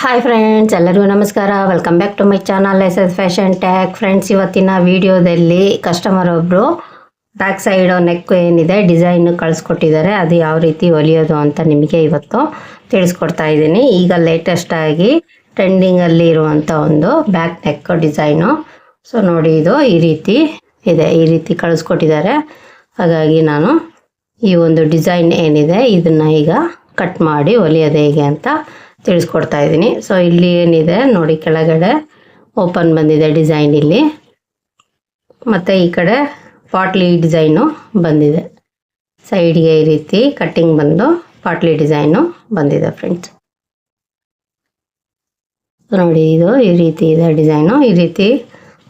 Hi friends ಎಲ್ಲರಿಗೂ ನಮಸ್ಕಾರ. Welcome back to my channel S S fashion tag friends ಇವತ್ತಿನ ವಿಡಿಯೋದಲ್ಲಿ ಕಸ್ಟಮರ್ ಒಬ್ಬರು ಬ್ಯಾಕ್ ಸೈಡ್ ನೆಕ್ ಏನಿದೆ ಡಿಸೈನ್ ಕಳಿಸ್ಕೊಟ್ಟಿದ್ದಾರೆ. ಅದು ಯಾವ ರೀತಿ ಹೊಲಿಯೋದು ಅಂತ ನಿಮಗೆ ಇವತ್ತು ತಿಳಿಸ್ಕೊಡ್ತಾ ಇದ್ದೀನಿ. ಈಗ ಲೇಟೆಸ್ಟ್ ಆಗಿ ಟ್ರೆಂಡಿಂಗಲ್ಲಿ ಇರುವಂಥ ಒಂದು ಬ್ಯಾಕ್ ನೆಕ್ ಡಿಸೈನು ಸೊ ನೋಡಿ ಇದು ಈ ರೀತಿ ಇದೆ, ಈ ರೀತಿ ಕಳಿಸ್ಕೊಟ್ಟಿದ್ದಾರೆ. ಹಾಗಾಗಿ ನಾನು ಈ ಒಂದು ಡಿಸೈನ್ ಏನಿದೆ, ಇದನ್ನ ಈಗ ಕಟ್ ಮಾಡಿ ಹೊಲಿಯೋದು ಹೇಗೆ ಅಂತ ತಿಳಿಸ್ಕೊಡ್ತಾ ಇದ್ದೀನಿ. ಸೊ ಇಲ್ಲಿ ಏನಿದೆ ನೋಡಿ, ಕೆಳಗಡೆ ಓಪನ್ ಬಂದಿದೆ ಡಿಸೈನ್ ಇಲ್ಲಿ. ಮತ್ತು ಈ ಕಡೆ ಪಾಟ್ಲಿ ಡಿಸೈನು ಬಂದಿದೆ. ಸೈಡ್ಗೆ ಈ ರೀತಿ ಕಟ್ಟಿಂಗ್ ಬಂದು ಪಾಟ್ಲಿ ಡಿಸೈನು ಬಂದಿದೆ ಫ್ರೆಂಡ್ಸ್. ನೋಡಿ, ಇದು ಈ ರೀತಿ ಇದೆ ಡಿಸೈನು. ಈ ರೀತಿ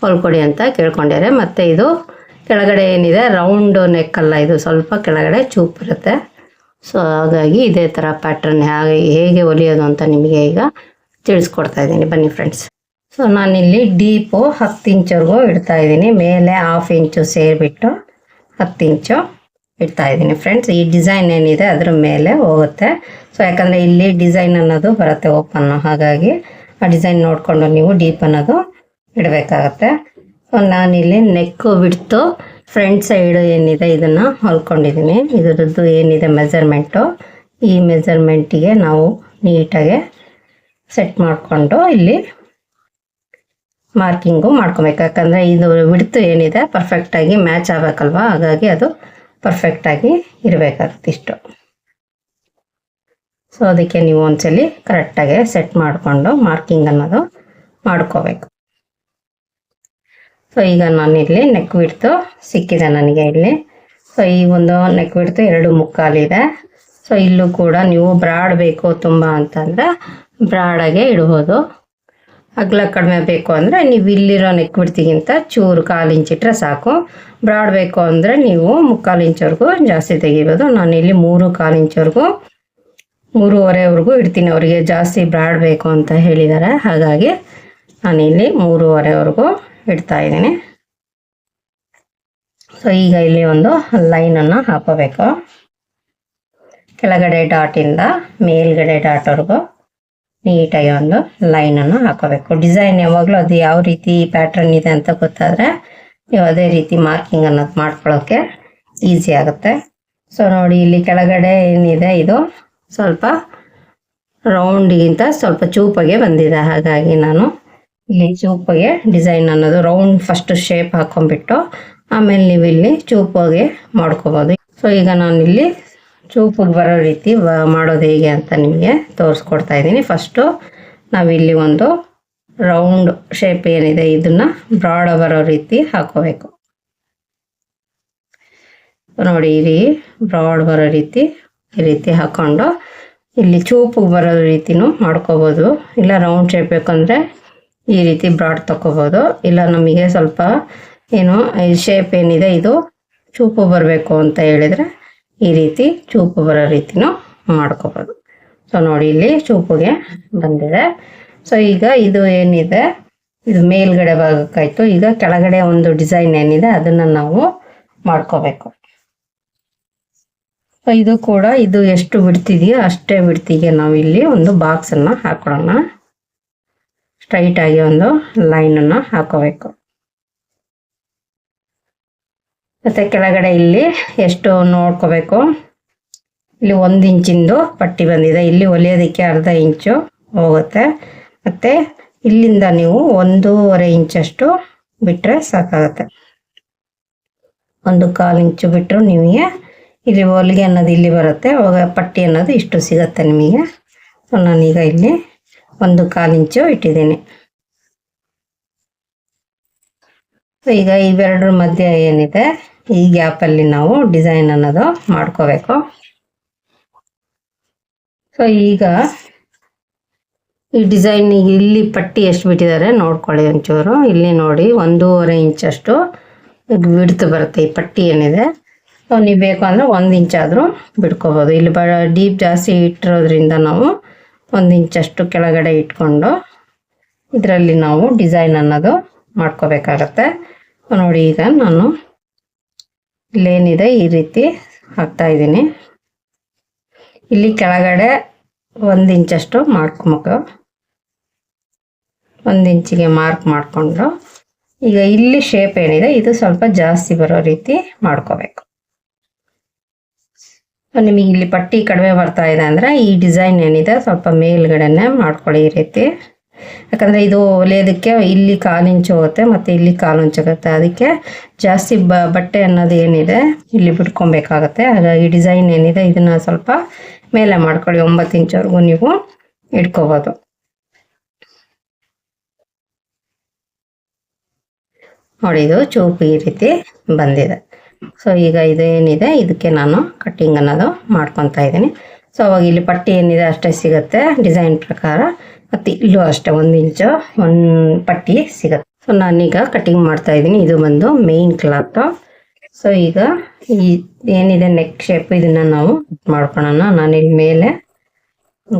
ಹೊಲ್ಕೊಡಿ ಅಂತ ಕೇಳ್ಕೊಂಡಿದ್ದಾರೆ. ಮತ್ತು ಇದು ಕೆಳಗಡೆ ಏನಿದೆ, ರೌಂಡ್ ನೆಕ್ಕಲ್ಲ ಇದು ಸ್ವಲ್ಪ ಕೆಳಗಡೆ ಚೂಪ್ ಇರುತ್ತೆ. ಸೊ ಹಾಗಾಗಿ ಇದೇ ಥರ ಪ್ಯಾಟ್ರನ್ ಹೇಗೆ ಹೇಗೆ ಹೊಲಿಯೋದು ಅಂತ ನಿಮಗೆ ಈಗ ತಿಳಿಸ್ಕೊಡ್ತಾ ಇದ್ದೀನಿ. ಬನ್ನಿ ಫ್ರೆಂಡ್ಸ್ ಸೊ ನಾನಿಲ್ಲಿ ಡೀಪು ಹತ್ತು ಇಂಚವರೆಗೂ ಇಡ್ತಾ ಇದ್ದೀನಿ. ಮೇಲೆ ಹಾಫ್ ಇಂಚು ಸೇರಿಬಿಟ್ಟು ಹತ್ತು ಇಂಚು ಇಡ್ತಾ ಇದ್ದೀನಿ ಫ್ರೆಂಡ್ಸ್ ಈ ಡಿಸೈನ್ ಏನಿದೆ ಅದ್ರ ಮೇಲೆ ಹೋಗುತ್ತೆ. ಸೊ ಯಾಕಂದರೆ ಇಲ್ಲಿ ಡಿಸೈನ್ ಅನ್ನೋದು ಬರುತ್ತೆ ಓಪನ್ನು ಹಾಗಾಗಿ ಆ ಡಿಸೈನ್ ನೋಡಿಕೊಂಡು ನೀವು ಡೀಪ್ ಅನ್ನೋದು ಇಡಬೇಕಾಗತ್ತೆ. ಸೊ ನಾನಿಲ್ಲಿ ನೆಕ್ಕು ಬಿಡ್ತು ಫ್ರಂಟ್ ಸೈಡು ಏನಿದೆ ಇದನ್ನು ಹೊಲ್ಕೊಂಡಿದ್ದೀನಿ ಇದರದ್ದು ಏನಿದೆ ಮೆಜರ್ಮೆಂಟು, ಈ ಮೆಜರ್ಮೆಂಟಿಗೆ ನಾವು ನೀಟಾಗೆ ಸೆಟ್ ಮಾಡಿಕೊಂಡು ಇಲ್ಲಿ ಮಾರ್ಕಿಂಗು ಮಾಡ್ಕೊಬೇಕು. ಯಾಕಂದರೆ ಇದು ಬಿಡ್ತು ಏನಿದೆ ಪರ್ಫೆಕ್ಟಾಗಿ ಮ್ಯಾಚ್ ಆಗಬೇಕಲ್ವ? ಹಾಗಾಗಿ ಅದು ಪರ್ಫೆಕ್ಟಾಗಿ ಇರಬೇಕಾಗುತ್ತೆ ಇಷ್ಟು. ಸೊ ಅದಕ್ಕೆ ನೀವು ಒಂದ್ಸಲಿ ಕರೆಕ್ಟಾಗಿ ಸೆಟ್ ಮಾಡಿಕೊಂಡು ಮಾರ್ಕಿಂಗ್ ಅನ್ನೋದು ಮಾಡ್ಕೋಬೇಕು. ಸೊ ಈಗ ನಾನಿಲ್ಲಿ ನೆಕ್ ಬಿಡ್ತು ಸಿಕ್ಕಿದೆ ನನಗೆ ಇಲ್ಲಿ. ಸೊ ಈ ಒಂದು ನೆಕ್ ಬಿಡ್ತು ಎರಡು ಮುಕ್ಕಾಲಿದೆ. ಸೊ ಇಲ್ಲೂ ಕೂಡ ನೀವು ಬ್ರಾಡ್ ಬೇಕು ತುಂಬ ಅಂತಂದರೆ ಬ್ರಾಡಾಗೆ ಇಡ್ಬೋದು. ಅಗ್ಲ ಕಡಿಮೆ ಬೇಕು ಅಂದರೆ ನೀವು ಇಲ್ಲಿರೋ ನೆಕ್ ಬಿಡ್ತಿಗಿಂತ ಚೂರು ಕಾಲು ಇಂಚ್ ಇಟ್ಟರೆ ಸಾಕು. ಬ್ರಾಡ್ ಬೇಕು ಅಂದರೆ ನೀವು ಮುಕ್ಕಾಲು ಇಂಚವರೆಗೂ ಜಾಸ್ತಿ ತೆಗಿಬೋದು. ನಾನು ಇಲ್ಲಿ ಮೂರು ಕಾಲು ಇಂಚವರೆಗೂ ಮೂರುವರೆವರೆಗೂ ಇಡ್ತೀನಿ. ಅವರಿಗೆ ಜಾಸ್ತಿ ಬ್ರಾಡ್ ಬೇಕು ಅಂತ ಹೇಳಿದ್ದಾರೆ. ಹಾಗಾಗಿ ನಾನಿಲ್ಲಿ ಮೂರುವರೆವರೆಗೂ ಇಡ್ತಾ ಇದ್ದೀನಿ. ಸೊ ಈಗ ಇಲ್ಲಿ ಒಂದು ಲೈನನ್ನು ಹಾಕೋಬೇಕು. ಕೆಳಗಡೆ ಡಾಟಿಂದ ಮೇಲ್ಗಡೆ ಡಾಟ್ವರೆಗೂ ನೀಟಾಗಿ ಒಂದು ಲೈನನ್ನು ಹಾಕೋಬೇಕು. ಡಿಸೈನ್ ಯಾವಾಗಲೂ ಅದು ಯಾವ ರೀತಿ ಪ್ಯಾಟ್ರನ್ ಇದೆ ಅಂತ ಗೊತ್ತಾದರೆ ನೀವು ಅದೇ ರೀತಿ ಮಾರ್ಕಿಂಗ್ ಅನ್ನೋದು ಮಾಡ್ಕೊಳ್ಳೋಕ್ಕೆ ಈಸಿ ಆಗುತ್ತೆ. ಸೊ ನೋಡಿ ಇಲ್ಲಿ ಕೆಳಗಡೆ ಏನಿದೆ ಇದು ಸ್ವಲ್ಪ ರೌಂಡಿಗಿಂತ ಸ್ವಲ್ಪ ಚೂಪಾಗೆ ಬಂದಿದೆ. ಹಾಗಾಗಿ ನಾನು ಇಲ್ಲಿ ಚೂಪಿಗೆ ಡಿಸೈನ್ ಅನ್ನೋದು ರೌಂಡ್ ಫಸ್ಟ್ ಶೇಪ್ ಹಾಕೊಂಡ್ಬಿಟ್ಟು, ಆಮೇಲೆ ನೀವು ಇಲ್ಲಿ ಚೂಪಾಗೆ ಮಾಡ್ಕೋಬೋದು. ಸೊ ಈಗ ನಾನಿಲ್ಲಿ ಚೂಪಿಗೆ ಬರೋ ರೀತಿ ಮಾಡೋದು ಹೇಗೆ ಅಂತ ನಿಮಗೆ ತೋರಿಸ್ಕೊಡ್ತಾ ಇದ್ದೀನಿ. ಫಸ್ಟು ನಾವಿಲ್ಲಿ ಒಂದು ರೌಂಡ್ ಶೇಪ್ ಏನಿದೆ, ಇದನ್ನ ಬ್ರಾಡ್ ಬರೋ ರೀತಿ ಹಾಕೋಬೇಕು. ನೋಡಿ, ಇಲ್ಲಿ ಬ್ರಾಡ್ ಬರೋ ರೀತಿ ಈ ರೀತಿ ಹಾಕ್ಕೊಂಡು ಇಲ್ಲಿ ಚೂಪಿಗೆ ಬರೋ ರೀತಿನೂ ಮಾಡ್ಕೋಬೋದು. ಇಲ್ಲ ರೌಂಡ್ ಶೇಪ್ ಬೇಕಂದರೆ ಈ ರೀತಿ ಬ್ರಾಡ್ ತಗೋಬೋದು ಇಲ್ಲ, ನಮಗೆ ಸ್ವಲ್ಪ ಏನು ಶೇಪ್ ಏನಿದೆ, ಇದು ಚೂಪು ಬರಬೇಕು ಅಂತ ಹೇಳಿದರೆ ಈ ರೀತಿ ಚೂಪು ಬರೋ ರೀತಿನೂ ಮಾಡ್ಕೋಬೋದು. ಸೊ ನೋಡಿ, ಇಲ್ಲಿ ಚೂಪುಗೆ ಬಂದಿದೆ. ಸೊ ಈಗ ಇದು ಏನಿದೆ, ಇದು ಮೇಲ್ಗಡೆ ಭಾಗಕ್ಕಾಯ್ತು. ಈಗ ಕೆಳಗಡೆ ಒಂದು ಡಿಸೈನ್ ಏನಿದೆ, ಅದನ್ನು ನಾವು ಮಾಡ್ಕೋಬೇಕು. ಇದು ಕೂಡ, ಇದು ಎಷ್ಟು ಬಿಡ್ತಿದೆಯೋ ಅಷ್ಟೇ ಬಿಡ್ತಿಗೆ ನಾವು ಇಲ್ಲಿ ಒಂದು ಬಾಕ್ಸನ್ನು ಹಾಕೊಳ್ಳೋಣ. ಸ್ಟ್ರೈಟ್ ಆಗಿ ಒಂದು ಲೈನನ್ನು ಹಾಕೋಬೇಕು. ಮತ್ತು ಕೆಳಗಡೆ ಇಲ್ಲಿ ಎಷ್ಟು ನೋಡ್ಕೋಬೇಕು? ಇಲ್ಲಿ ಒಂದು ಇಂಚಿಂದು ಪಟ್ಟಿ ಬಂದಿದೆ. ಇಲ್ಲಿ ಹೊಲಿಯೋದಕ್ಕೆ ಅರ್ಧ ಇಂಚು ಹೋಗುತ್ತೆ. ಮತ್ತೆ ಇಲ್ಲಿಂದ ನೀವು ಒಂದೂವರೆ ಇಂಚಷ್ಟು ಬಿಟ್ಟರೆ ಸಾಕಾಗುತ್ತೆ. ಒಂದು ಕಾಲು ಇಂಚು ಬಿಟ್ಟರು ನಿಮಗೆ ಇಲ್ಲಿ ಹೊಲಿಗೆ ಅನ್ನೋದು ಇಲ್ಲಿ ಬರುತ್ತೆ. ಅವಾಗ ಪಟ್ಟಿ ಅನ್ನೋದು ಇಷ್ಟು ಸಿಗುತ್ತೆ ನಿಮಗೆ. ಸೊ ನಾನೀಗ ಇಲ್ಲಿ ಒಂದು ಕಾಲು ಇಂಚು ಇಟ್ಟಿದ್ದೀನಿ. ಈಗ ಇವೆರಡರ ಮಧ್ಯೆ ಏನಿದೆ? ಈ ಗ್ಯಾಪಲ್ಲಿ ನಾವು ಡಿಸೈನ್ ಅನ್ನೋದು ಮಾಡ್ಕೋಬೇಕು. ಸೊ ಈಗ ಈ ಡಿಸೈನ್ ಇಲ್ಲಿ ಪಟ್ಟಿ ಎಷ್ಟು ಬಿಟ್ಟಿದ್ದಾರೆ? ನೋಡ್ಕೊಳ್ಳಿ ಒಂಚೂರು. ಇಲ್ಲಿ ನೋಡಿ ಒಂದೂವರೆ ಇಂಚಷ್ಟು ಬಿಡ್ತು ಬರುತ್ತೆ ಈ ಪಟ್ಟಿ ಏನಿದೆ. ಸೊ ನೀವು ಬೇಕು ಅಂದರೆ ಒಂದು ಇಂಚಾದರೂ ಬಿಡ್ಕೋಬೋದು. ಇಲ್ಲಿ ಬ ಡೀಪ್ ಜಾಸ್ತಿ ಇಟ್ಟಿರೋದ್ರಿಂದ ನಾವು ಒಂದು ಇಂಚಷ್ಟು ಕೆಳಗಡೆ ಇಟ್ಕೊಂಡು ಇದರಲ್ಲಿ ನಾವು ಡಿಸೈನ್ ಅನ್ನೋದು ಮಾಡ್ಕೋಬೇಕಾಗತ್ತೆ. ನೋಡಿ, ಈಗ ನಾನು ಇಲ್ಲೇನಿದೆ ಈ ರೀತಿ ಹಾಕ್ತಾ ಇದ್ದೀನಿ. ಇಲ್ಲಿ ಕೆಳಗಡೆ ಒಂದು ಇಂಚಷ್ಟು ಮಾಡ್ಕೊಬೇಕು ಒಂದು ಇಂಚಿಗೆ ಮಾರ್ಕ್ ಮಾಡಿಕೊಂಡು. ಈಗ ಇಲ್ಲಿ ಶೇಪ್ ಏನಿದೆ, ಇದು ಸ್ವಲ್ಪ ಜಾಸ್ತಿ ಬರೋ ರೀತಿ ಮಾಡ್ಕೋಬೇಕು. ನಿಮಗೆ ಇಲ್ಲಿ ಪಟ್ಟಿ ಕಡಿಮೆ ಬರ್ತಾ ಇದೆ ಅಂದರೆ ಈ ಡಿಸೈನ್ ಏನಿದೆ ಸ್ವಲ್ಪ ಮೇಲ್ಗಡೆನೆ ಮಾಡ್ಕೊಳ್ಳಿ ಈ ರೀತಿ. ಯಾಕಂದರೆ ಇದು ಹೊಲಿಯೋದಕ್ಕೆ ಇಲ್ಲಿ ಕಾಲು ಇಂಚು ಹೋಗುತ್ತೆ ಮತ್ತು ಇಲ್ಲಿ ಕಾಲು ಇಂಚು ಹೋಗುತ್ತೆ. ಅದಕ್ಕೆ ಜಾಸ್ತಿ ಬ, ಬಟ್ಟೆ ಅನ್ನೋದು ಏನಿದೆ ಇಲ್ಲಿ ಬಿಟ್ಕೊಬೇಕಾಗತ್ತೆ. ಹಾಗಾಗಿ ಡಿಸೈನ್ ಏನಿದೆ ಇದನ್ನು ಸ್ವಲ್ಪ ಮೇಲೆ ಮಾಡ್ಕೊಳ್ಳಿ. ಒಂಬತ್ತು ಇಂಚವರೆಗೂ ನೀವು ಇಟ್ಕೋಬೋದು. ನೋಡಿ, ಇದು ಚೂಪು ಈ ರೀತಿ ಬಂದಿದೆ. ಸೊ ಈಗ ಇದೇನಿದೆ, ಇದಕ್ಕೆ ನಾನು ಕಟ್ಟಿಂಗ್ ಅನ್ನೋದು ಮಾಡ್ಕೊತಾ ಇದ್ದೀನಿ. ಸೊ ಅವಾಗ ಇಲ್ಲಿ ಪಟ್ಟಿ ಏನಿದೆ ಅಷ್ಟೇ ಸಿಗುತ್ತೆ ಡಿಸೈನ್ ಪ್ರಕಾರ. ಮತ್ತು ಇಲ್ಲೂ ಅಷ್ಟೇ, ಒಂದು ಇಂಚು ಒಂದು ಪಟ್ಟಿ ಸಿಗುತ್ತೆ. ಸೊ ನಾನೀಗ ಕಟ್ಟಿಂಗ್ ಮಾಡ್ತಾ ಇದ್ದೀನಿ, ಇದು ಬಂದು ಮೇಯ್ನ್ ಕ್ಲಾತು ಸೊ ಈಗ ಈ ಏನಿದೆ ನೆಕ್ ಶೇಪ್ ಇದನ್ನ ನಾವು ಮಾಡ್ಕೊಳ್ಳೋಣ ನಾನು ಇಲ್ಲಿ ಮೇಲೆ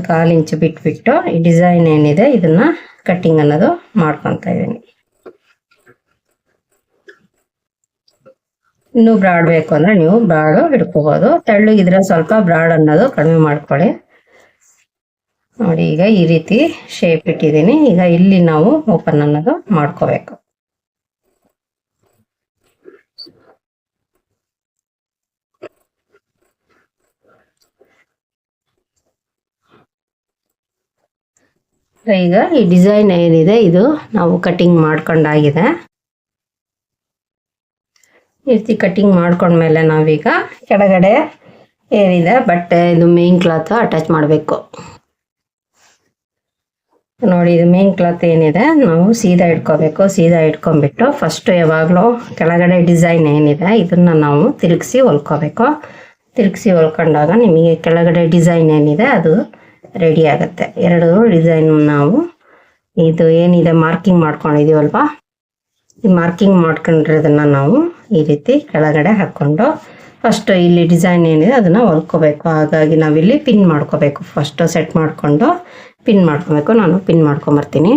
ಕಾಲು ಇಂಚು ಬಿಟ್ಬಿಟ್ಟು ಈ ಡಿಸೈನ್ ಏನಿದೆ, ಇದನ್ನ ಕಟ್ಟಿಂಗ್ ಅನ್ನೋದು ಮಾಡ್ಕೊತಾ ಇದ್ದೀನಿ. ಇನ್ನೂ ಬ್ರಾಡ್ ಬೇಕು ಅಂದ್ರೆ ನೀವು ಬ್ರಾಡು ಇಟ್ಕೋಬಹುದು ತೆಳ್ಳಗಿದ್ರೆ ಸ್ವಲ್ಪ ಬ್ರಾಡ್ ಅನ್ನೋದು ಕಡಿಮೆ ಮಾಡ್ಕೊಳ್ಳಿ. ನೋಡಿ, ಈಗ ಈ ರೀತಿ ಶೇಪ್ ಇಟ್ಟಿದ್ದೀನಿ. ಈಗ ಇಲ್ಲಿ ನಾವು ಓಪನ್ ಅನ್ನೋದು ಮಾಡ್ಕೋಬೇಕು. ಈಗ ಈ ಡಿಸೈನ್ ಏನಿದೆ, ಇದು ನಾವು ಕಟಿಂಗ್ ಮಾಡ್ಕೊಂಡಾಗಿದೆ. ಈ ರೀತಿ ಕಟಿಂಗ್ ಮಾಡ್ಕೊಂಡ್ಮೇಲೆ ನಾವೀಗ ಕೆಳಗಡೆ ಏನಿದೆ ಬಟ್ಟೆ, ಇದು ಮೇನ್ ಕ್ಲಾತ್ ಅಟ್ಯಾಚ್ ಮಾಡಬೇಕು. ನೋಡಿ, ಇದು ಮೇನ್ ಕ್ಲಾತ್ ಏನಿದೆ, ನಾವು ಸೀದಾ ಇಟ್ಕೋಬೇಕು. ಸೀದಾ ಇಟ್ಕೊಂಡ್ಬಿಟ್ಟು ಫಸ್ಟ್ ಯಾವಾಗಲೂ ಕೆಳಗಡೆ ಡಿಸೈನ್ ಏನಿದೆ, ಇದನ್ನ ನಾವು ತಿರುಗಿಸಿ ಹೊಲ್ಕೋಬೇಕು. ತಿರುಗಿಸಿ ಹೊಲ್ಕೊಂಡಾಗ ನಿಮಗೆ ಕೆಳಗಡೆ ಡಿಸೈನ್ ಏನಿದೆ, ಅದು ರೆಡಿ ಆಗುತ್ತೆ. ಎರಡು ಡಿಸೈನ್ ನಾವು ಇದು ಏನಿದೆ ಮಾರ್ಕಿಂಗ್ ಮಾಡ್ಕೊಂಡಿದೀವಲ್ವಾ ಈ ಮಾರ್ಕಿಂಗ್ ಮಾಡ್ಕೊಂಡಿರೋದನ್ನ ನಾವು ಈ ರೀತಿ ಕೆಳಗಡೆ ಹಾಕ್ಕೊಂಡು ಫಸ್ಟ್ ಇಲ್ಲಿ ಡಿಸೈನ್ ಏನಿದೆ ಅದನ್ನು ಹೊಲ್ಕೋಬೇಕು. ಹಾಗಾಗಿ ನಾವಿಲ್ಲಿ ಪಿನ್ ಮಾಡ್ಕೋಬೇಕು. ಫಸ್ಟ್ ಸೆಟ್ ಮಾಡಿಕೊಂಡು ಪಿನ್ ಮಾಡ್ಕೊಬೇಕು. ನಾನು ಪಿನ್ ಮಾಡ್ಕೊಂಬರ್ತೀನಿ.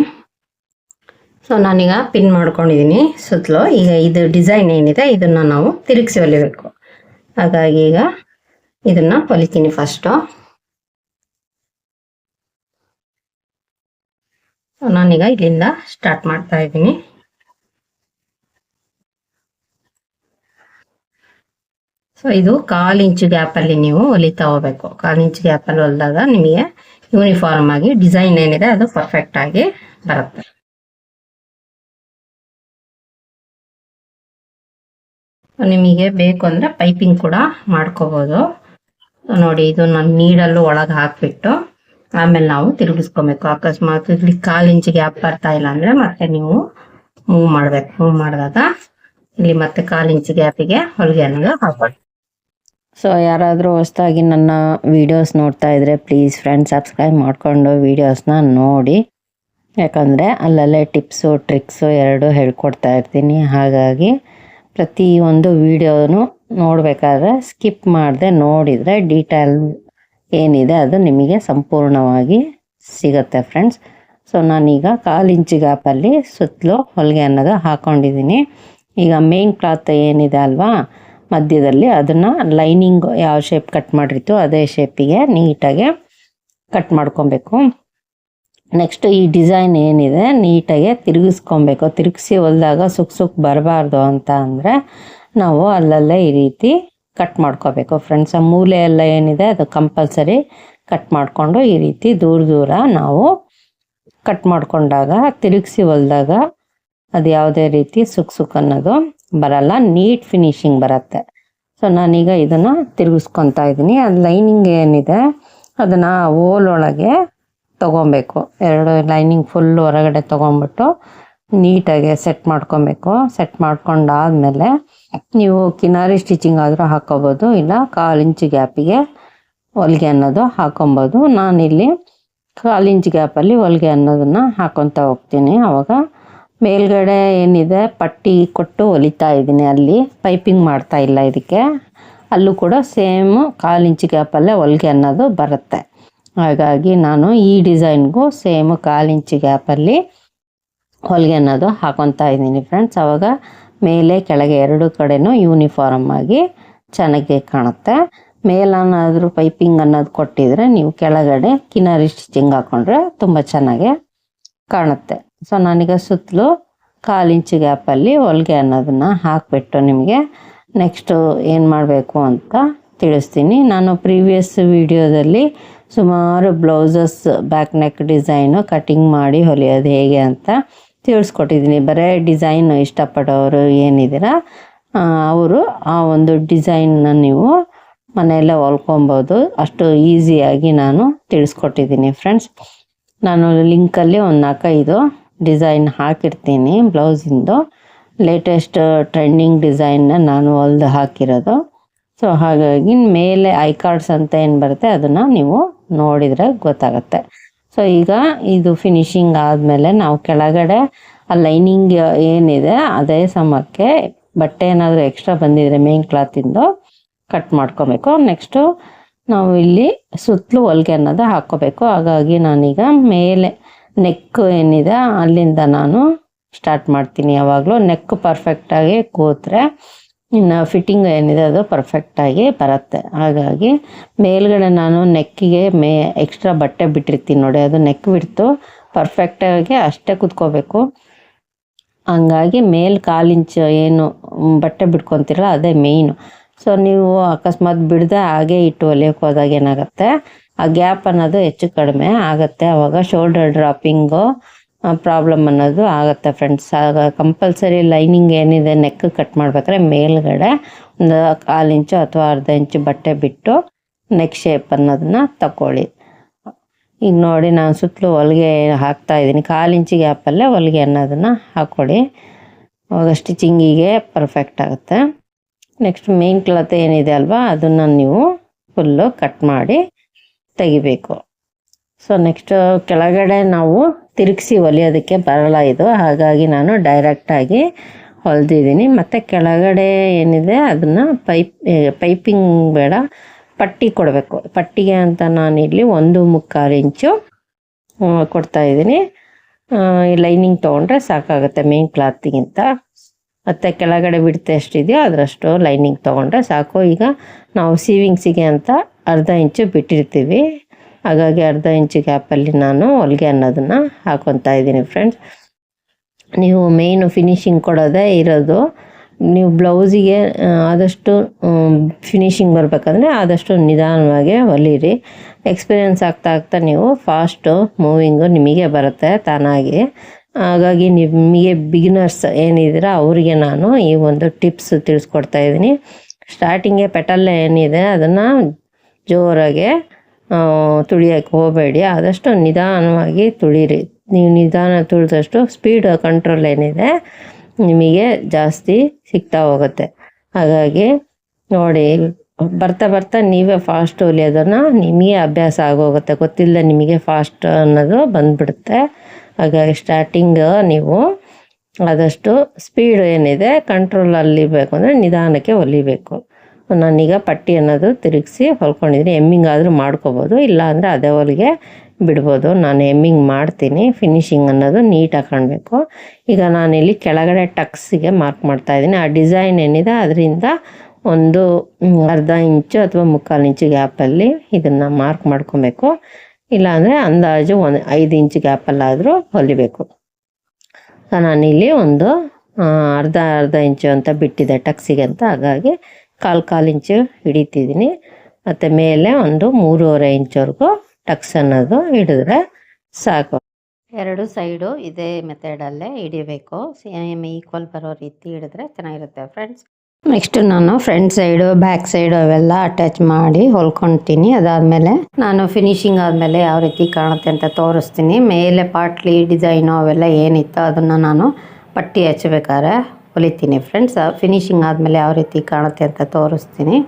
ಸೊ ನಾನೀಗ ಪಿನ್ ಮಾಡ್ಕೊಂಡಿದ್ದೀನಿ ಸುತ್ತಲೂ. ಈಗ ಇದು ಡಿಸೈನ್ ಏನಿದೆ ಇದನ್ನು ನಾವು ತಿರುಗಿಸಿ ಹೊಲಿಬೇಕು. ಹಾಗಾಗಿ ಈಗ ಇದನ್ನು ಹೊಲಿತೀನಿ ಫಸ್ಟು ನಾನೀಗ ಇಲ್ಲಿಂದ ಸ್ಟಾರ್ಟ್ ಮಾಡ್ತಾ ಇದ್ದೀನಿ. ಸೊ ಇದು ಕಾಲು ಇಂಚು ಗ್ಯಾಪಲ್ಲಿ ನೀವು ಹೊಲಿತಾ ಹೋಗ್ಬೇಕು. ಕಾಲು ಇಂಚು ಗ್ಯಾಪಲ್ಲಿ ಹೊಲಿದಾಗ ನಿಮಗೆ ಯೂನಿಫಾರ್ಮ್ ಆಗಿ ಡಿಸೈನ್ ಏನಿದೆ ಅದು ಪರ್ಫೆಕ್ಟ್ ಆಗಿ ಬರುತ್ತೆ. ನಿಮಗೆ ಬೇಕು ಅಂದರೆ ಪೈಪಿಂಗ್ ಕೂಡ ಮಾಡ್ಕೋಬೋದು. ನೋಡಿ, ಇದು ನಾನು ನೀಡಲ್ಲೂ ಒಳಗೆ ಹಾಕ್ಬಿಟ್ಟು ಆಮೇಲೆ ನಾವು ತಿರುಗಿಸ್ಕೊಬೇಕು. ಅಕಸ್ಮಾತ್ ಇಲ್ಲಿ ಕಾಲು ಇಂಚು ಗ್ಯಾಪ್ ಬರ್ತಾ ಇಲ್ಲ ಅಂದರೆ ಮತ್ತೆ ನೀವು ಮೂವ್ ಮಾಡಬೇಕು. ಮೂವ್ ಮಾಡಿದಾಗ ಇಲ್ಲಿ ಮತ್ತೆ ಕಾಲು ಇಂಚು ಗ್ಯಾಪಿಗೆ ಹೊಲಿಗೆ ಅನ್ನೋದು ಹಾಕೊಳ್ಳಿ ಸೊ ಯಾರಾದರೂ ಹೊಸ್ದಾಗಿ ನನ್ನ ವೀಡಿಯೋಸ್ ನೋಡ್ತಾ ಇದ್ರೆ ಪ್ಲೀಸ್ ಫ್ರೆಂಡ್ ಸಬ್ಸ್ಕ್ರೈಬ್ ಮಾಡಿಕೊಂಡು ವೀಡಿಯೋಸ್ನ ನೋಡಿ. ಯಾಕಂದರೆ ಅಲ್ಲಲ್ಲೇ ಟಿಪ್ಸು ಟ್ರಿಕ್ಸು ಎರಡೂ ಹೇಳ್ಕೊಡ್ತಾ ಇರ್ತೀನಿ. ಹಾಗಾಗಿ ಪ್ರತಿಯೊಂದು ವೀಡಿಯೋನು ನೋಡಬೇಕಾದ್ರೆ ಸ್ಕಿಪ್ ಮಾಡದೆ ನೋಡಿದರೆ ಡೀಟೇಲ್ ಏನಿದೆ ಅದು ನಿಮಗೆ ಸಂಪೂರ್ಣವಾಗಿ ಸಿಗುತ್ತೆ ಫ್ರೆಂಡ್ಸ್ ಸೊ ನಾನೀಗ ಕಾಲು ಇಂಚು ಗ್ಯಾಪಲ್ಲಿ ಸುತ್ತಲೂ ಹೊಲಿಗೆ ಅನ್ನೋದು ಹಾಕ್ಕೊಂಡಿದ್ದೀನಿ ಈಗ ಮೇನ್ ಕ್ಲಾತ್ ಏನಿದೆ ಅಲ್ವಾ? ಮಧ್ಯದಲ್ಲಿ ಅದನ್ನು ಲೈನಿಂಗ್ ಯಾವ ಶೇಪ್ ಕಟ್ ಮಾಡಿರ್ತೀವೋ ಅದೇ ಶೇಪಿಗೆ ನೀಟಾಗಿ ಕಟ್ ಮಾಡ್ಕೊಬೇಕು. ನೆಕ್ಸ್ಟ್ ಈ ಡಿಸೈನ್ ಏನಿದೆ? ನೀಟಾಗಿ ತಿರುಗಿಸ್ಕೊಬೇಕು. ತಿರುಗಿಸಿ ಹೊಲ್ದಾಗ ಸುಕ್ ಸುಕ್ ಬರಬಾರ್ದು ಅಂತ ಅಂದರೆ ನಾವು ಅಲ್ಲಲ್ಲೇ ಈ ರೀತಿ ಕಟ್ ಮಾಡ್ಕೋಬೇಕು. ಫ್ರೆಂಡ್ಸ್ ಆ ಮೂಲೆ ಎಲ್ಲ ಏನಿದೆ ಅದು ಕಂಪಲ್ಸರಿ ಕಟ್ ಮಾಡಿಕೊಂಡು ಈ ರೀತಿ ದೂರ ದೂರ ನಾವು ಕಟ್ ಮಾಡಿಕೊಂಡಾಗ, ತಿರುಗಿಸಿ ಹೊಲ್ದಾಗ ಅದು ಯಾವುದೇ ರೀತಿ ಸುಕ್ ಸುಕ್ ಅನ್ನೋದು ಬರಲ್ಲ ನೀಟ್ ಫಿನಿಶಿಂಗ್ ಬರುತ್ತೆ. ಸೊ ನಾನೀಗ ಇದನ್ನು ತಿರುಗಿಸ್ಕೊತಾ ಇದ್ದೀನಿ. ಅದು ಲೈನಿಂಗ್ ಏನಿದೆ, ಅದನ್ನು ಓಲ್ ಒಳಗೆ ತೊಗೊಬೇಕು. ಎರಡು ಲೈನಿಂಗ್ ಫುಲ್ ಹೊರಗಡೆ ತೊಗೊಂಬಿಟ್ಟು ನೀಟಾಗಿ ಸೆಟ್ ಮಾಡ್ಕೊಬೇಕು. ಸೆಟ್ ಮಾಡ್ಕೊಂಡಾದ್ಮೇಲೆ ನೀವು ಕಿನಾರಿ ಸ್ಟಿಚಿಂಗ್ ಆದರೂ ಹಾಕೋಬೋದು, ಇಲ್ಲ ಕಾಲು ಇಂಚು ಗ್ಯಾಪಿಗೆ ಹೊಲಿಗೆ ಅನ್ನೋದು ಹಾಕೊಬೋದು. ನಾನಿಲ್ಲಿ ಕಾಲು ಇಂಚ್ ಗ್ಯಾಪಲ್ಲಿ ಹೊಲಿಗೆ ಅನ್ನೋದನ್ನು ಹಾಕೊತಾ ಹೋಗ್ತೀನಿ. ಅವಾಗ ಮೇಲ್ಗಡೆ ಏನಿದೆ, ಪಟ್ಟಿ ಕೊಟ್ಟು ಹೊಲಿತಾ ಇದ್ದೀನಿ ಅಲ್ಲಿ. ಪೈಪಿಂಗ್ ಮಾಡ್ತಾ ಇಲ್ಲ ಇದಕ್ಕೆ. ಅಲ್ಲೂ ಕೂಡ ಸೇಮ್ ಕಾಲು ಇಂಚು ಗ್ಯಾಪಲ್ಲೇ ಹೊಲಿಗೆ ಅನ್ನೋದು ಬರುತ್ತೆ. ಹಾಗಾಗಿ ನಾನು ಈ ಡಿಸೈನ್ಗೂ ಸೇಮ್ ಕಾಲು ಇಂಚು ಗ್ಯಾಪಲ್ಲಿ ಹೊಲಿಗೆ ಅನ್ನೋದು ಹಾಕೊತಾ ಇದ್ದೀನಿ ಫ್ರೆಂಡ್ಸ್. ಅವಾಗ ಮೇಲೆ ಕೆಳಗೆ ಎರಡು ಕಡೆನೂ ಯೂನಿಫಾರ್ಮ್ ಆಗಿ ಚೆನ್ನಾಗಿ ಕಾಣುತ್ತೆ. ಮೇಲನ್ನಾದರೂ ಪೈಪಿಂಗ್ ಅನ್ನೋದು ಕೊಟ್ಟಿದ್ರೆ ನೀವು ಕೆಳಗಡೆ ಕಿನಾರಿ ಸ್ಟಿಚಿಂಗ್ ಹಾಕೊಂಡ್ರೆ ತುಂಬ ಚೆನ್ನಾಗಿ ಕಾಣುತ್ತೆ. ಸೊ ನನಗೆ ಸುತ್ತಲೂ ಕಾಲು ಇಂಚು ಗ್ಯಾಪಲ್ಲಿ ಹೊಲಿಗೆ ಅನ್ನೋದನ್ನು ಹಾಕಿಬಿಟ್ಟು ನಿಮಗೆ ನೆಕ್ಸ್ಟು ಏನು ಮಾಡಬೇಕು ಅಂತ ತಿಳಿಸ್ತೀನಿ. ನಾನು ಪ್ರೀವಿಯಸ್ ವಿಡಿಯೋದಲ್ಲಿ ಸುಮಾರು blouses, back neck design cutting ಮಾಡಿ ಹೊಲಿಯೋದು ಹೇಗೆ ಅಂತ ತಿಳಿಸ್ಕೊಟ್ಟಿದ್ದೀನಿ. ಬರೀ ಡಿಸೈನ್ ಇಷ್ಟಪಡೋರು ಏನಿದ್ದೀರಾ ಅವರು ಆ ಒಂದು ಡಿಸೈನ್ನ ನೀವು ಮನೆಯಲ್ಲೇ ಹೊಲ್ಕೊಬೋದು. ಅಷ್ಟು ಈಸಿಯಾಗಿ ನಾನು ತಿಳಿಸ್ಕೊಟ್ಟಿದ್ದೀನಿ, ಫ್ರೆಂಡ್ಸ್. ನಾನು ಲಿಂಕಲ್ಲಿ ಒಂದು ನಾಲ್ಕೈದು ಡಿಸೈನ್ ಹಾಕಿರ್ತೀನಿ ಬ್ಲೌಸಿಂದು ಲೇಟೆಸ್ಟ್ ಟ್ರೆಂಡಿಂಗ್ ಡಿಸೈನ್ನ ನಾನು ಹೊಲ್ದು ಹಾಕಿರೋದು. ಸೊ ಹಾಗಾಗಿ ಮೇಲೆ ಐ ಕಾರ್ಡ್ಸ್ ಅಂತ ಏನು ಬರುತ್ತೆ ಅದನ್ನು ನೀವು ನೋಡಿದರೆ ಗೊತ್ತಾಗುತ್ತೆ. ಸೊ ಈಗ ಇದು ಫಿನಿಶಿಂಗ್ ಆದಮೇಲೆ ನಾವು ಕೆಳಗಡೆ ಆ ಲೈನಿಂಗ್ ಏನಿದೆ ಅದೇ ಸಮಕ್ಕೆ ಬಟ್ಟೆ ಏನಾದರೂ ಎಕ್ಸ್ಟ್ರಾ ಬಂದಿದ್ರೆ ಮೇನ್ ಕ್ಲಾತಿಂದು ಕಟ್ ಮಾಡ್ಕೊಬೇಕು. ನೆಕ್ಸ್ಟು ನಾವು ಇಲ್ಲಿ ಸುತ್ತಲೂ ಹೊಲಿಗೆ ಅನ್ನೋದು ಹಾಕ್ಕೋಬೇಕು ಹಾಗಾಗಿ ನಾನೀಗ ಮೇಲೆ ನೆಕ್ ಏನಿದೆ ಅಲ್ಲಿಂದ ನಾನು ಸ್ಟಾರ್ಟ್ ಮಾಡ್ತೀನಿ. ಯಾವಾಗಲೂ ನೆಕ್ ಪರ್ಫೆಕ್ಟಾಗಿ ಕೂತ್ರೆ ಇನ್ನು ಫಿಟ್ಟಿಂಗ್ ಏನಿದೆ ಅದು ಪರ್ಫೆಕ್ಟಾಗಿ ಬರುತ್ತೆ. ಹಾಗಾಗಿ ಮೇಲ್ಗಡೆ ನಾನು ನೆಕ್ಕಿಗೆ ಮೇ ಎಕ್ಸ್ಟ್ರಾ ಬಟ್ಟೆ ಬಿಟ್ಟಿರ್ತೀನಿ ನೋಡಿ. ಅದು ನೆಕ್ ಬಿಡ್ತು. ಪರ್ಫೆಕ್ಟಾಗಿ ಅಷ್ಟೇ ಕುತ್ಕೋಬೇಕು. ಹಂಗಾಗಿ ಮೇಲ್ ಕಾಲಿಂಚು ಏನು ಬಟ್ಟೆ ಬಿಟ್ಕೊತಿರಲ್ಲ, ಅದೇ ಮೇಯ್ನು ಸೊ ನೀವು ಅಕಸ್ಮಾತ್ ಬಿಡದೆ ಹಾಗೆ ಇಟ್ಟು ಹೊಲಿಯೋಕೆ ಹೋದಾಗ ಏನಾಗುತ್ತೆ? ಆ ಗ್ಯಾಪ್ ಅನ್ನೋದು ಹೆಚ್ಚು ಕಡಿಮೆ ಆಗುತ್ತೆ. ಅವಾಗ ಶೋಲ್ಡರ್ ಡ್ರಾಪಿಂಗು ಪ್ರಾಬ್ಲಮ್ ಅನ್ನೋದು ಆಗುತ್ತೆ ಫ್ರೆಂಡ್ಸ್ ಆಗ ಕಂಪಲ್ಸರಿ ಲೈನಿಂಗ್ ಏನಿದೆ ನೆಕ್ ಕಟ್ ಮಾಡ್ಬೇಕಾದ್ರೆ ಮೇಲ್ಗಡೆ ಒಂದು ಕಾಲು ಇಂಚು ಅಥವಾ ಅರ್ಧ ಇಂಚು ಬಟ್ಟೆ ಬಿಟ್ಟು ನೆಕ್ ಶೇಪ್ ಅನ್ನೋದನ್ನ ತಗೊಳ್ಳಿ ಈಗ ನೋಡಿ, ನಾನು ಸುತ್ತಲೂ ಹೊಲಿಗೆ ಹಾಕ್ತಾ ಇದ್ದೀನಿ. ಕಾಲು ಇಂಚು ಗ್ಯಾಪಲ್ಲೇ ಹೊಲಿಗೆ ಅನ್ನೋದನ್ನು ಹಾಕ್ಕೊಳ್ಳಿ ಅವಾಗ ಸ್ಟಿಚಿಂಗಿಗೆ ಪರ್ಫೆಕ್ಟ್ ಆಗುತ್ತೆ. ನೆಕ್ಸ್ಟ್ ಮೇನ್ ಕ್ಲಾತ್ ಏನಿದೆ ಅಲ್ವಾ? ಅದನ್ನು ನೀವು ಫುಲ್ಲು ಕಟ್ ಮಾಡಿ ತೆಗಿಬೇಕು. ಸೊ ನೆಕ್ಸ್ಟ್ ಕೆಳಗಡೆ ನಾವು ತಿರುಗಿಸಿ ಹೊಲಿಯೋದಕ್ಕೆ ಬರಲ್ಲ ಇದು. ಹಾಗಾಗಿ ನಾನು ಡೈರೆಕ್ಟಾಗಿ ಹೊಲ್ದಿದ್ದೀನಿ. ಮತ್ತು ಕೆಳಗಡೆ ಏನಿದೆ, ಅದನ್ನು ಪೈಪ್ ಪೈಪಿಂಗ್ ಬೇಡ, ಪಟ್ಟಿ ಕೊಡಬೇಕು. ಪಟ್ಟಿಗೆ ಅಂತ ನಾನಿಲ್ಲಿ ಒಂದು ಮುಕ್ಕಾಲು ಇಂಚು ಕೊಡ್ತಾ ಇದ್ದೀನಿ. ಲೈನಿಂಗ್ ತೊಗೊಂಡ್ರೆ ಸಾಕಾಗುತ್ತೆ ಮೇನ್ ಕ್ಲಾತಿಗಿಂತ ಮತ್ತು ಕೆಳಗಡೆ ಬಿಡ್ತೆ ಎಷ್ಟಿದೆಯೋ ಅದರಷ್ಟು ಲೈನಿಂಗ್ ತೊಗೊಂಡ್ರೆ ಸಾಕು. ಈಗ ನಾವು ಸೀವಿಂಗ್ಸಿಗೆ ಅಂತ ಅರ್ಧ ಇಂಚು ಬಿಟ್ಟಿರ್ತೀವಿ. ಹಾಗಾಗಿ ಅರ್ಧ ಇಂಚು ಗ್ಯಾಪಲ್ಲಿ ನಾನು ಹೊಲಿಗೆ ಅನ್ನೋದನ್ನು ಹಾಕೊತಾ ಇದ್ದೀನಿ ಫ್ರೆಂಡ್ಸ್ ನೀವು ಮೇಯ್ನು ಫಿನಿಶಿಂಗ್ ಕೊಡೋದೇ ಇರೋದು, ನೀವು ಬ್ಲೌಸಿಗೆ ಆದಷ್ಟು ಫಿನಿಶಿಂಗ್ ಬರಬೇಕಂದ್ರೆ ಆದಷ್ಟು ನಿಧಾನವಾಗಿ ಹೊಲಿರಿ ಎಕ್ಸ್ಪೀರಿಯನ್ಸ್ ಆಗ್ತಾ ಆಗ್ತಾ ನೀವು ಫಾಸ್ಟು ಮೂವಿಂಗು ನಿಮಗೆ ಬರುತ್ತೆ ತಾನಾಗಿ. ಹಾಗಾಗಿ ನಿಮಗೆ ಬಿಗಿನರ್ಸ್ ಏನಿದ್ದೀರ ಅವರಿಗೆ ನಾನು ಈ ಒಂದು ಟಿಪ್ಸ್ ತಿಳಿಸ್ಕೊಡ್ತಾ ಇದ್ದೀನಿ. ಸ್ಟಾರ್ಟಿಂಗೇ ಪೆಟಲ್ ಏನಿದೆ ಅದನ್ನು ಜೋರಾಗೆ ತುಳಿಯೋಕ್ಕೆ ಹೋಗಬೇಡಿ. ಆದಷ್ಟು ನಿಧಾನವಾಗಿ ತುಳಿರಿ. ನೀವು ನಿಧಾನ ತುಳಿದಷ್ಟು ಸ್ಪೀಡ್ ಕಂಟ್ರೋಲ್ ಏನಿದೆ ನಿಮಗೆ ಜಾಸ್ತಿ ಸಿಗ್ತಾ ಹೋಗುತ್ತೆ. ಹಾಗಾಗಿ ನೋಡಿ ಬರ್ತಾ ಬರ್ತಾ ನೀವೇ ಫಾಸ್ಟ್ ಹೊಲಿಯೋದನ್ನು ನಿಮಗೆ ಅಭ್ಯಾಸ ಆಗೋಗುತ್ತೆ. ಗೊತ್ತಿಲ್ಲದೆ ನಿಮಗೆ ಫಾಸ್ಟ್ ಅನ್ನೋದು ಬಂದ್ಬಿಡುತ್ತೆ. ಹಾಗಾಗಿ ಸ್ಟಾರ್ಟಿಂಗ್ ನೀವು ಆದಷ್ಟು ಸ್ಪೀಡ್ ಏನಿದೆ ಕಂಟ್ರೋಲ್ ಬೇಕು ಅಂದರೆ ನಿಧಾನಕ್ಕೆ ಹೊಲಿಬೇಕು ನಾನೀಗ ಪಟ್ಟಿ ಅನ್ನೋದು ತಿರುಗಿಸಿ ಹೊಲ್ಕೊಂಡಿದ್ದೀನಿ. ಎಮ್ಮಿಂಗ್ ಆದರೂ ಮಾಡ್ಕೋಬೋದು, ಇಲ್ಲ ಅಂದರೆ ಅದೇ ಹೊಲಿಗೆ ಬಿಡ್ಬೋದು. ನಾನು ಎಮ್ಮಿಂಗ್ ಮಾಡ್ತೀನಿ ಫಿನಿಶಿಂಗ್ ಅನ್ನೋದು ನೀಟಾಗಿ ಕಾಣಬೇಕು. ಈಗ ನಾನಿಲ್ಲಿ ಕೆಳಗಡೆ ಟಕ್ಸಿಗೆ ಮಾರ್ಕ್ ಮಾಡ್ತಾ ಇದ್ದೀನಿ. ಆ ಡಿಸೈನ್ ಏನಿದೆ, ಅದರಿಂದ ಒಂದು ಅರ್ಧ ಇಂಚು ಅಥವಾ ಮುಕ್ಕಾಲು ಇಂಚು ಗ್ಯಾಪಲ್ಲಿ ಇದನ್ನು ಮಾರ್ಕ್ ಮಾಡ್ಕೊಬೇಕು. ಇಲ್ಲಾಂದರೆ ಅಂದಾಜು ಒಂದು ಐದು ಇಂಚು ಗ್ಯಾಪಲ್ಲಾದರೂ ಹೊಲಿಬೇಕು. ಸೊ ನಾನಿಲ್ಲಿ ಒಂದು ಅರ್ಧ ಅರ್ಧ ಇಂಚು ಅಂತ ಬಿಟ್ಟಿದೆ ಟಕ್ಸಿಗೆ ಅಂತ. ಹಾಗಾಗಿ ಕಾಲು ಕಾಲು ಇಂಚು ಹಿಡಿತಿದ್ದೀನಿ. ಮತ್ತು ಮೇಲೆ ಒಂದು ಮೂರುವರೆ ಇಂಚವರೆಗೂ ಟಕ್ಸ್ ಅನ್ನೋದು ಹಿಡಿದ್ರೆ ಸಾಕು. ಎರಡು ಸೈಡು ಇದೇ ಮೆಥಡಲ್ಲೇ ಹಿಡಿಬೇಕು. ಸೇಮ್ ಈಕ್ವಲ್ ಬರೋ ರೀತಿ ಹಿಡಿದ್ರೆ ಚೆನ್ನಾಗಿರುತ್ತೆ ಫ್ರೆಂಡ್ಸ್ ನೆಕ್ಸ್ಟ್ ನಾನು ಫ್ರಂಟ್ ಸೈಡು ಬ್ಯಾಕ್ ಸೈಡು ಅವೆಲ್ಲ ಅಟ್ಯಾಚ್ ಮಾಡಿ ಹೊಲ್ಕೊಳ್ತೀನಿ. ಅದಾದಮೇಲೆ ನಾನು ಫಿನಿಶಿಂಗ್ ಆದಮೇಲೆ ಯಾವ ರೀತಿ ಕಾಣುತ್ತೆ ಅಂತ ತೋರಿಸ್ತೀನಿ. ಮೇಲೆ ಪಾಟ್ಲಿ ಡಿಸೈನು ಅವೆಲ್ಲ ಏನಿತ್ತೋ ಅದನ್ನು ನಾನು ಪಟ್ಟಿ ಹಚ್ಬೇಕಾದ್ರೆ ಹೊಲಿತೀನಿ ಫ್ರೆಂಡ್ಸ್ ಫಿನಿಶಿಂಗ್ ಆದಮೇಲೆ ಯಾವ ರೀತಿ ಕಾಣುತ್ತೆ ಅಂತ ತೋರಿಸ್ತೀನಿ.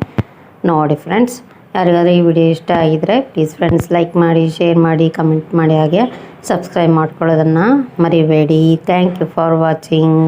ನೋಡಿ ಫ್ರೆಂಡ್ಸ್ ಯಾರಿಗಾದ್ರೂ ಈ ವಿಡಿಯೋ ಇಷ್ಟ ಆಗಿದ್ರೆ ಪ್ಲೀಸ್ ಫ್ರೆಂಡ್ಸ್ ಲೈಕ್ ಮಾಡಿ ಶೇರ್ ಮಾಡಿ ಕಮೆಂಟ್ ಮಾಡಿ ಹಾಗೆ ಸಬ್ಸ್ಕ್ರೈಬ್ ಮಾಡ್ಕೊಳ್ಳೋದನ್ನು ಮರಿಬೇಡಿ. Thank you for watching